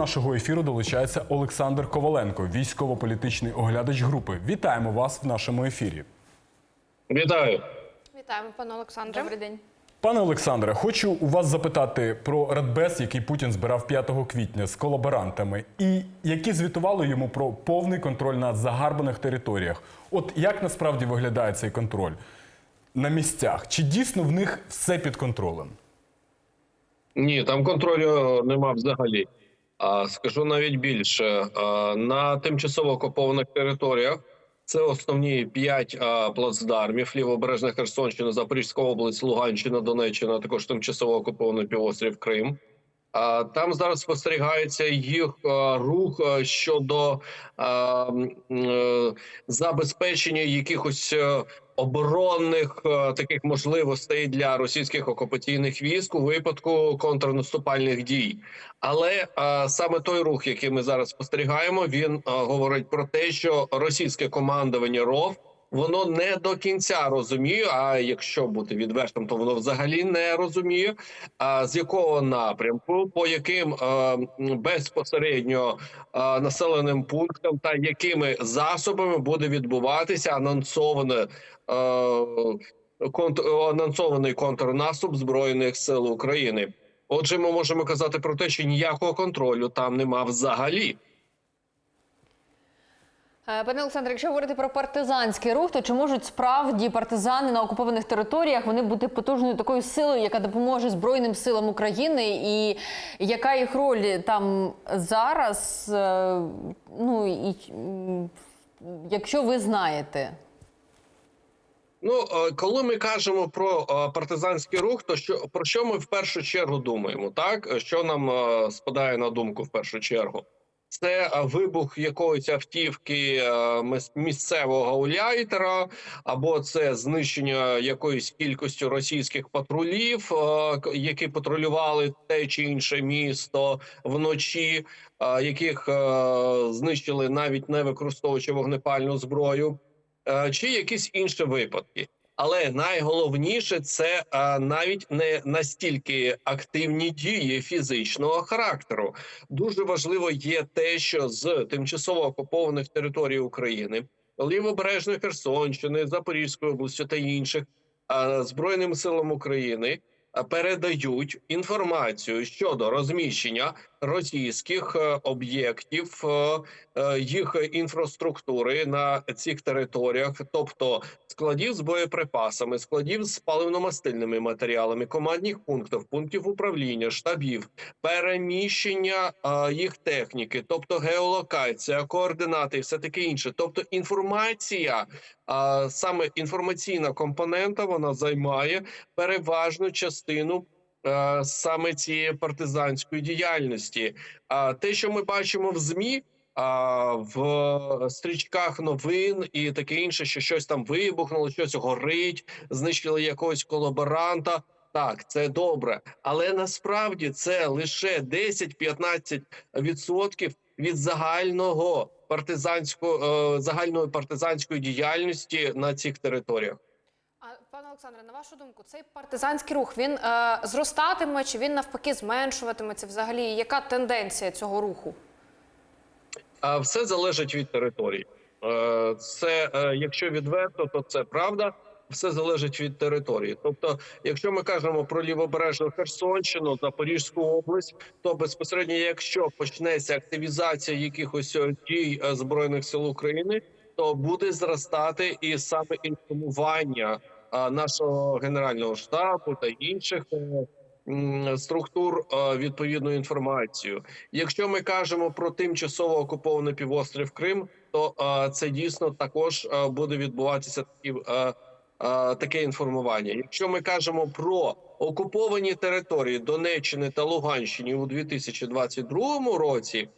нашого ефіру долучається Олександр Коваленко, військово-політичний оглядач групи. Вітаємо вас в нашому ефірі. Вітаю. Вітаємо, пане Олександре. Добрий день. Пане Олександре, хочу у вас запитати про радбез, який Путін збирав 5 квітня з колаборантами, і які звітували йому про повний контроль на загарбаних територіях. От як насправді виглядає цей контроль на місцях? Чи дійсно в них все під контролем? Ні, там контролю нема взагалі. Скажу навіть більше на тимчасово окупованих територіях. Це основні п'ять плацдармів: лівобережна Херсонщина, Запорізька область, Луганщина, Донеччина, також тимчасово окупований півострів Крим. Там зараз спостерігається їх рух щодо е, забезпечення якихось е, оборонних е, таких можливостей для російських окупаційних військ у випадку контрнаступальних дій. Але саме той рух, який ми зараз спостерігаємо, він говорить про те, що російське командування РОВ воно не до кінця розуміє. А якщо бути відвертим, то воно взагалі не розуміє. А з якого напрямку, по яким е, безпосередньо е, населеним пунктам та якими засобами буде відбуватися анонсоване е, контр, анонсований контрнаступ збройних сил України. Отже, ми можемо казати про те, що ніякого контролю там нема взагалі. Е, Пане Олександре, якщо говорити про партизанський рух, то чи можуть справді партизани на окупованих територіях вони бути потужною такою силою, яка допоможе Збройним силам України, і яка їх роль там зараз? Е, Ну і якщо ви знаєте. Ну, е, коли ми кажемо про партизанський рух, то що про що ми в першу чергу думаємо? Так що нам спадає на думку в першу чергу? Це е, вибух якоїсь автівки е, місцевого гауляйтера, або це знищення якоїсь кількості російських патрулів, е, які патрулювали те чи інше місто вночі, яких знищили навіть не використовуючи вогнепальну зброю чи якісь інші випадки. Але найголовніше це е, навіть не настільки активні дії фізичного характеру. Дуже важливо є те, що з тимчасово окупованих територій України, лівобережної Херсонщини, Запорізької області та інших е, збройним силам України передають інформацію щодо розміщення російських е, об'єктів. е, е, їх інфраструктури на цих територіях, тобто складів з боєприпасами, складів з паливно-мастильними матеріалами, командних пунктів, пунктів управління, штабів, переміщення їх техніки, тобто геолокація, координати і все таке інше. Тобто інформація, е, саме інформаційна компонента, вона займає переважну частину. Е, Саме цієї партизанської діяльності, а те, що ми бачимо в змі, а в стрічках новин і таке інше, що щось там вибухнуло, щось горить, знищили якогось колаборанта. Так, це добре, але насправді це лише 10-15% відсотків від загального партизанського е, загальної партизанської діяльності на цих територіях. Олександре, на вашу думку, цей партизанський рух він е, зростатиме чи він навпаки зменшуватиметься? Взагалі, яка тенденція цього руху? А все залежить від території. Е, Це е, якщо відверто, то це правда. Все залежить від території. Тобто, якщо ми кажемо про лівобережну Херсонщину, Запорізьку область, то безпосередньо, якщо почнеться активізація якихось е, дій збройних сил України, то буде зростати і саме інформування нашого генерального штабу та інших е, структур е, відповідну інформацію. Якщо ми кажемо про тимчасово окупований півострів Крим, то е, це дійсно також е, буде відбуватися такі, е, е, таке інформування. Якщо ми кажемо про окуповані території Донеччини та Луганщини у 2022 році.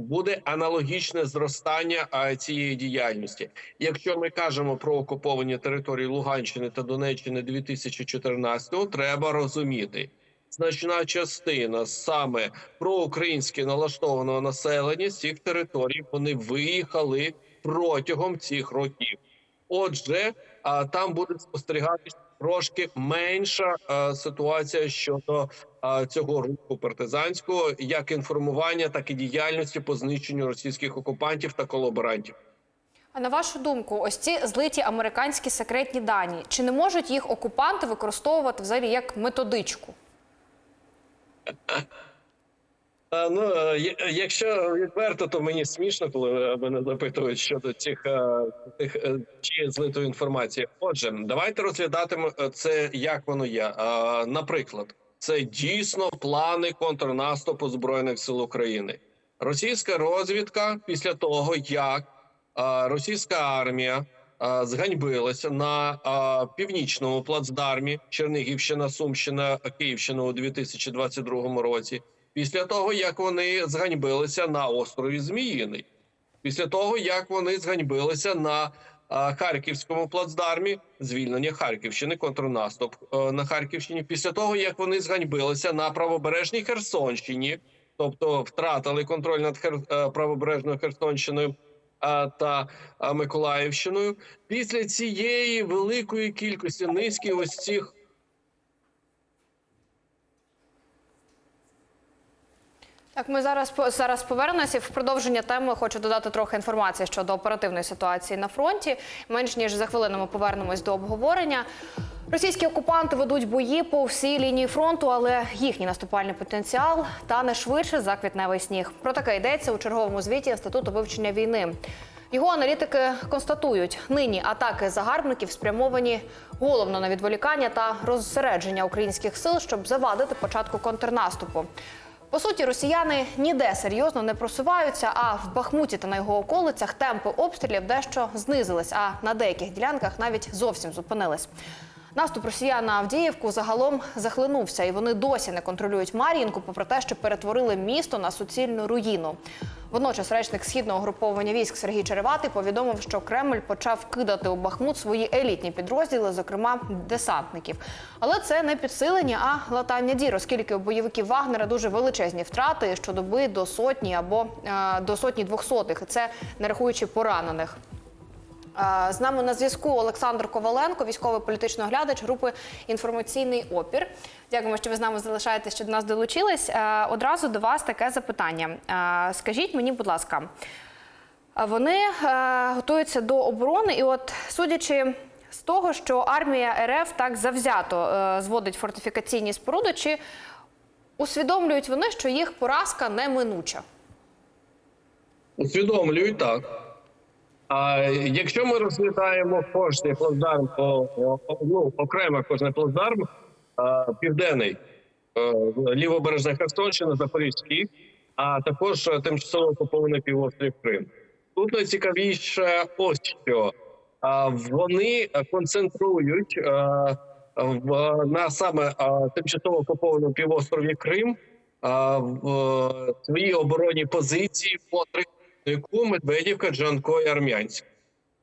Буде аналогічне зростання цієї діяльності. Якщо ми кажемо про окуповані території Луганщини та Донеччини 2014-го, треба розуміти, значна частина саме проукраїнськи налаштованого населення з цих територій вони виїхали протягом цих років. Отже, а там буде спостерігатися трошки менша е, ситуація щодо е, цього руху партизанського, як інформування, так і діяльності по знищенню російських окупантів та колаборантів. А на вашу думку, ось ці злиті американські секретні дані, чи не можуть їх окупанти використовувати взагалі як методичку? Ну, е, якщо відверто, то мені смішно, коли е, мене запитують щодо цих тих е, чи злитої інформації. Отже, давайте розглядатимо е, це як воно є. Наприклад, це дійсно плани контрнаступу збройних сил України. Російська розвідка після того, як російська армія зганьбилася на північному плацдармі Чернігівщина, Сумщина, Київщина у 2022 році. Після того, як вони зганьбилися на острові Зміїний, після того, як вони зганьбилися на Харківському плацдармі, звільнення Харківщини, контрнаступ е, на Харківщині, після того, як вони зганьбилися на правобережній Херсонщині, тобто втратили контроль над Хер... е, правобережною Херсонщиною та Миколаївщиною, після цієї великої кількості низки ось цих Так, ми зараз зараз повернемося. В продовження теми хочу додати трохи інформації щодо оперативної ситуації на фронті. Менш ніж за хвилину ми повернемось до обговорення. Російські окупанти ведуть бої по всій лінії фронту, але їхній наступальний потенціал тане швидше за квітневий сніг. Про таке йдеться у черговому звіті Інституту вивчення війни. Його аналітики констатують, нині атаки загарбників спрямовані головно на відволікання та розсередження українських сил, щоб завадити початку контрнаступу. По суті, росіяни ніде серйозно не просуваються. А в Бахмуті та на його околицях темпи обстрілів дещо знизились, а на деяких ділянках навіть зовсім зупинились. Наступ росіян на Авдіївку загалом захлинувся, і вони досі не контролюють Мар'їнку, попри те, що перетворили місто на суцільну руїну. Водночас речник східного груповання військ Сергій Череватий повідомив, що Кремль почав кидати у Бахмут свої елітні підрозділи, зокрема десантників. Але це не підсилення, а латання дір, оскільки у бойовиків Вагнера дуже величезні втрати щодоби до сотні або е, до сотні двохсотих. Це не рахуючи поранених. З нами на зв'язку Олександр Коваленко, військовий політичний оглядач групи Інформаційний опір. Дякуємо, що ви з нами залишаєтесь, що до нас долучились. Одразу до вас таке запитання. Скажіть мені, будь ласка, вони е, готуються до оборони, і от судячи з того, що армія РФ так завзято е, зводить фортифікаційні споруди, чи усвідомлюють вони, що їх поразка неминуча? усвідомлюють так. А якщо ми розглядаємо кожний плацдарм по ну, окремо кожний плацдарм, південний, е, лівобережна Херсонщина, Запорізький, а також е, тимчасово окупований півострів Крим. Тут найцікавіше ось що вони концентрують е, на саме тимчасово окупованому півострові Крим свої оборонні позиції по три яку Медведівка, Джанко і Армянськ.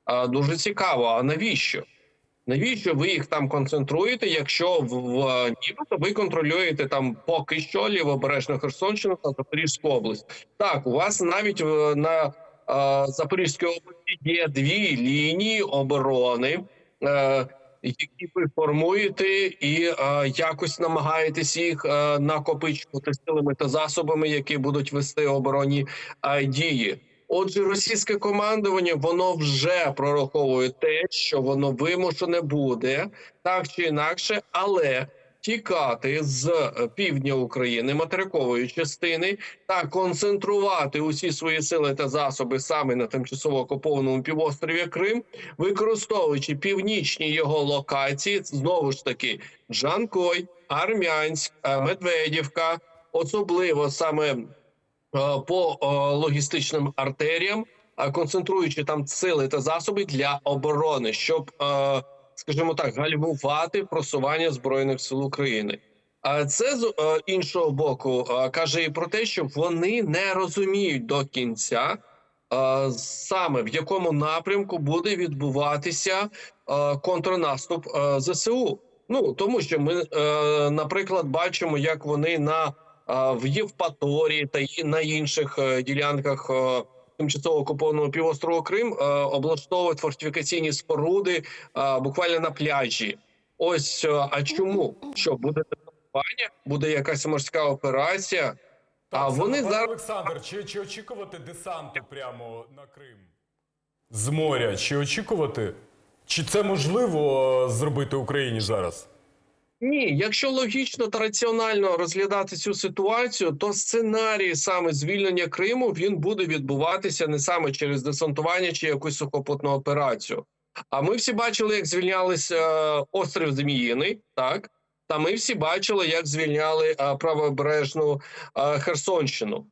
А, дуже цікаво. А навіщо? Навіщо ви їх там концентруєте, якщо в, в нібито ви контролюєте там поки що лівобережну Херсонщину та Запорізьку область? Так, у вас навіть е, на е, Запорізькій області є дві лінії оборони, е, які ви формуєте, і е, якось намагаєтесь їх е, накопичувати силами та засобами, які будуть вести оборонні е, дії. Отже, російське командування воно вже прораховує те, що воно вимушене буде так чи інакше, але тікати з е, півдня України, материкової частини, та концентрувати усі свої сили та засоби саме на тимчасово окупованому півострові Крим, використовуючи північні його локації, знову ж таки Джанкой, Армянськ, е, Медведівка, особливо саме по е, логістичним артеріям, е, концентруючи там сили та засоби для оборони, щоб, е, скажімо так, гальмувати просування збройних сил України. А це з е, іншого боку е, каже і про те, що вони не розуміють до кінця. е, Саме в якому напрямку буде відбуватися е, контрнаступ е, ЗСУ? Ну тому що ми, е, наприклад, бачимо, як вони на в Євпаторії та на інших е, ділянках е, тимчасово окупованого півострову Крим е, облаштовують фортифікаційні споруди буквально на пляжі. Ось а чому? Що буде десантування? Буде якась морська операція? а вони зараз Олександр, чи, чи очікувати десанту прямо на Крим? З моря? Чи очікувати? Чи це можливо зробити Україні зараз? Ні, якщо логічно та раціонально розглядати цю ситуацію, то сценарій саме звільнення Криму він буде відбуватися не саме через десантування чи якусь сухопутну операцію. А ми всі бачили, як звільнялися е, острів Зміїний, так та ми всі бачили, як звільняли е, правобережну е, Херсонщину.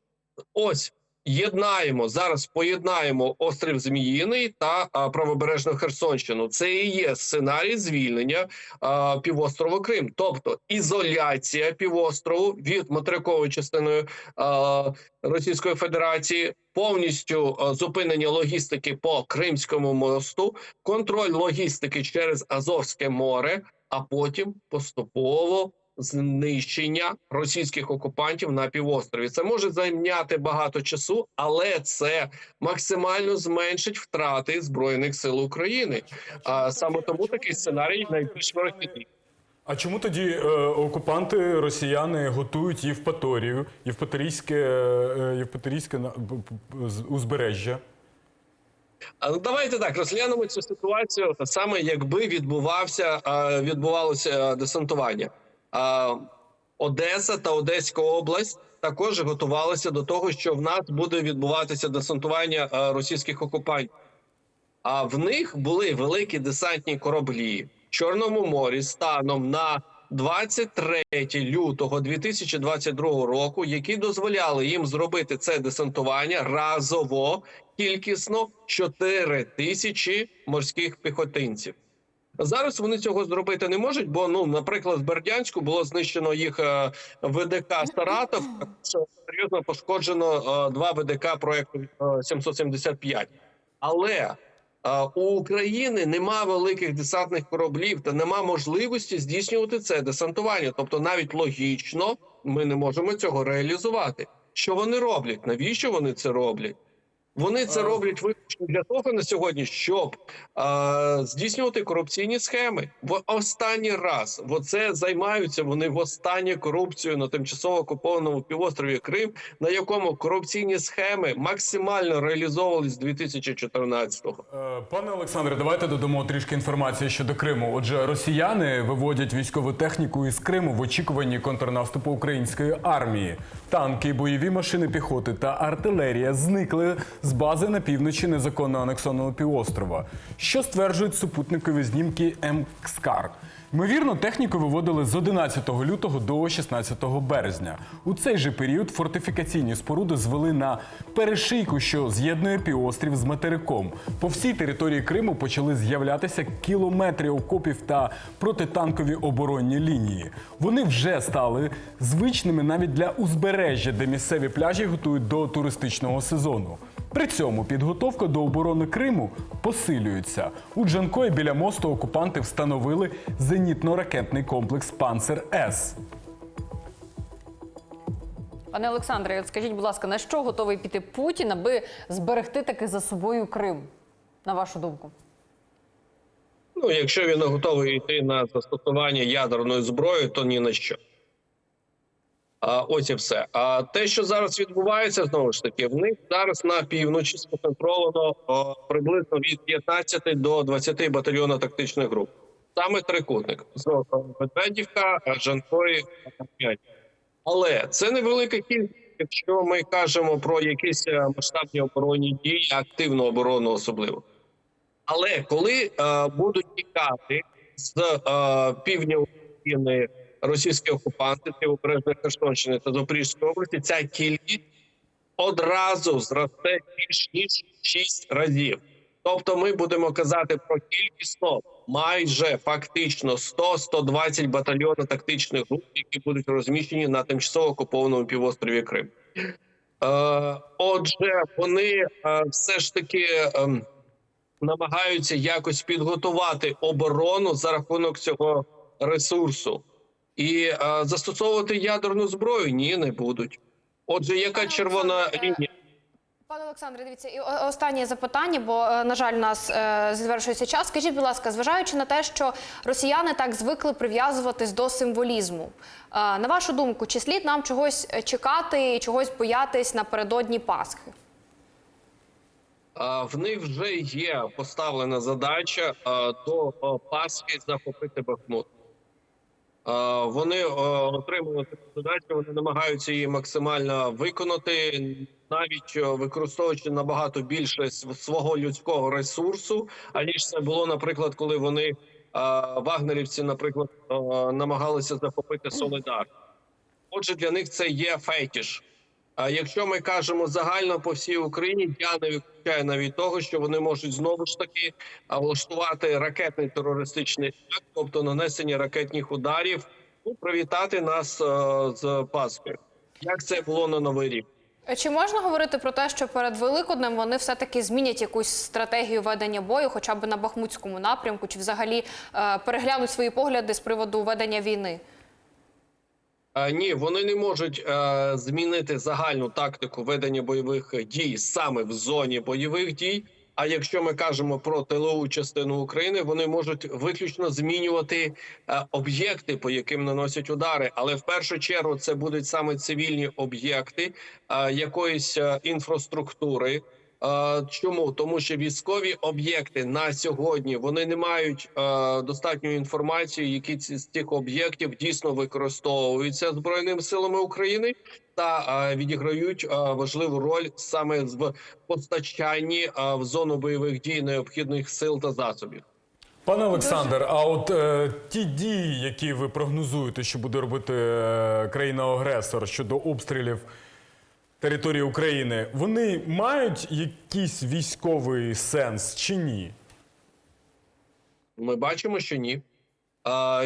Ось єднаємо зараз. Поєднаємо острів Зміїний та е, правобережну Херсонщину. Це і є сценарій звільнення е, півострову Крим, тобто ізоляція півострову від материкової частини е, Російської Федерації, повністю зупинення логістики по Кримському мосту, контроль логістики через Азовське море, а потім поступово. Знищення російських окупантів на півострові це може зайняти багато часу, але це максимально зменшить втрати збройних сил України. А саме тому такий сценарій найбільш вирогідний. А чому тоді е, окупанти, росіяни готують Євпаторію, Євпаторійське, е, Євпаторійське б- з- узбережжя? Ну давайте так розглянемо цю ситуацію саме, якби відбувався е, відбувалося е, десантування. Одеса та Одеська область також готувалися до того, що в нас буде відбуватися десантування е, російських окупантів. А в них були великі десантні кораблі в Чорному морі станом на 23 лютого 2022 року, які дозволяли їм зробити це десантування разово кількісно 4 тисячі морських піхотинців. Зараз вони цього зробити не можуть, бо ну, наприклад, в Бердянську було знищено їх е, ВДК Саратов. також серйозно пошкоджено е, два ВДК проекту е, 775. Але е, у України нема великих десантних кораблів та нема можливості здійснювати це десантування. Тобто, навіть логічно ми не можемо цього реалізувати. Що вони роблять? Навіщо вони це роблять? Вони це роблять виключно для того на сьогодні, щоб е, здійснювати корупційні схеми. В останній раз в оце займаються вони в останнє корупцію на тимчасово окупованому півострові Крим, на якому корупційні схеми максимально реалізовувались з 2014-го. Е, Пане Олександре, давайте додамо трішки інформації щодо Криму. Отже, росіяни виводять військову техніку із Криму в очікуванні контрнаступу української армії. Танки, бойові машини піхоти та артилерія зникли з бази на півночі незаконно анексованого півострова, що стверджують супутникові знімки МКСКАР. Ймовірно, техніку виводили з 11 лютого до 16 березня. У цей же період фортифікаційні споруди звели на перешийку, що з'єднує півострів з материком. По всій території Криму почали з'являтися кілометри окопів та протитанкові оборонні лінії. Вони вже стали звичними навіть для узбережжя, де місцеві пляжі готують до туристичного сезону. При цьому підготовка до оборони Криму посилюється. У Джанкої біля мосту окупанти встановили зенітно-ракетний комплекс Панцер С. Пане Олександре, скажіть, будь ласка, на що готовий піти Путін, аби зберегти таки за собою Крим? На вашу думку? Ну, якщо він готовий йти на застосування ядерної зброї, то ні на що. Ось і все. А те, що зараз відбувається, знову ж таки, в них зараз на півночі сконцентровано приблизно від 15 до 20 батальйонів тактичних груп. Саме трикутник. Знову Медведівка, Жанкої, Але це невелика кількість, якщо ми кажемо про якісь е, масштабні оборонні дії, активну оборону особливо. Але коли е, будуть тікати з е, півдня України російські окупанти Півобережної Херсонщини та Запорізької області, ця кількість одразу зросте більш ніж 6 разів. Тобто, ми будемо казати про кількісно майже фактично 100-120 батальйонів тактичних груп, які будуть розміщені на тимчасово окупованому півострові Крим. Е, отже, вони е, все ж таки. ем, намагаються якось підготувати оборону за рахунок цього ресурсу і е, застосовувати ядерну зброю ні, не будуть. Отже, яка Пане червона Олександре, лінія? Пане Олександре, дивіться, і останнє запитання, бо е, на жаль, у нас е, завершується час. Скажіть, будь ласка, зважаючи на те, що росіяни так звикли прив'язуватись до символізму, е, на вашу думку, чи слід нам чогось е, чекати і чогось боятись напередодні Пасхи? В них вже є поставлена задача до Пасхи захопити Бахмут. А, Вони а, отримали задачу, вони намагаються її максимально виконати, навіть використовуючи набагато більше свого людського ресурсу, аніж це було, наприклад, коли вони вагнерівці, наприклад, намагалися захопити Солидар. Отже, для них це є фетіш. А якщо ми кажемо загально по всій Україні, я не виключаю навіть того, що вони можуть знову ж таки влаштувати ракетний терористичний акт, тобто нанесення ракетних ударів, ну привітати нас е, з Пасхою. Як це було на новий рік? Чи можна говорити про те, що перед Великоднем вони все-таки змінять якусь стратегію ведення бою, хоча б на Бахмутському напрямку, чи взагалі е, переглянуть свої погляди з приводу ведення війни? Е, Ні, вони не можуть е, змінити загальну тактику ведення бойових дій саме в зоні бойових дій. А якщо ми кажемо про тилову частину України, вони можуть виключно змінювати е, об'єкти, по яким наносять удари. Але в першу чергу це будуть саме цивільні об'єкти е, якоїсь е, інфраструктури. Чому тому, що військові об'єкти на сьогодні вони не мають достатньої інформації, які ці з цих об'єктів дійсно використовуються збройними силами України та відіграють важливу роль саме в постачанні в зону бойових дій необхідних сил та засобів. Пане Олександр, а от е, ті дії, які ви прогнозуєте, що буде робити е, країна-агресор щодо обстрілів території України, вони мають якийсь військовий сенс чи ні? Ми бачимо, що ні. Е,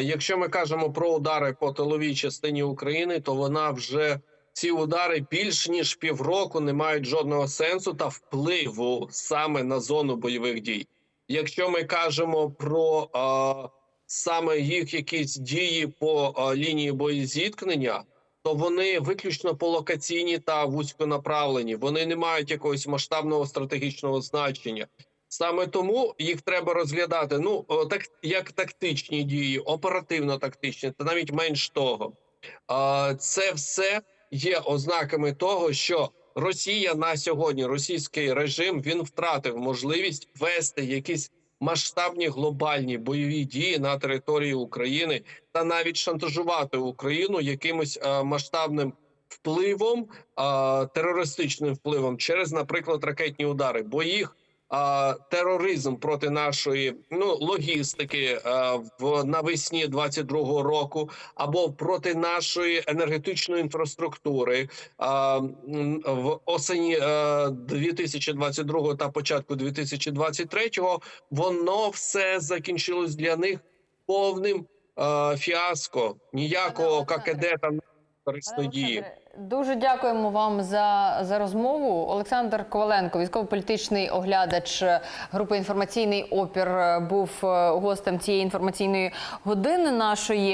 якщо ми кажемо про удари по тиловій частині України, то вона вже ці удари більш ніж півроку не мають жодного сенсу та впливу саме на зону бойових дій. Якщо ми кажемо про е, саме їх якісь дії по е, лінії боєзіткнення, то вони виключно по локаційні та вузьконаправлені. Вони не мають якогось масштабного стратегічного значення. Саме тому їх треба розглядати ну так як тактичні дії, оперативно-тактичні, та навіть менш того. Це все є ознаками того, що Росія на сьогодні, російський режим, він втратив можливість вести якісь масштабні глобальні бойові дії на території України та навіть шантажувати Україну якимось е, масштабним впливом, терористичним впливом через, наприклад, ракетні удари, бо їх тероризм проти нашої ну логістики а, в навесні 22-го року або проти нашої енергетичної інфраструктури м, в осені а, 2022 та початку 2023 воно все закінчилось для них повним фіаско. Ніякого ККД там корисної дії. Дуже дякуємо вам за, за розмову. Олександр Коваленко, військово-політичний оглядач групи інформаційний опір, був е, гостем цієї інформаційної години нашої.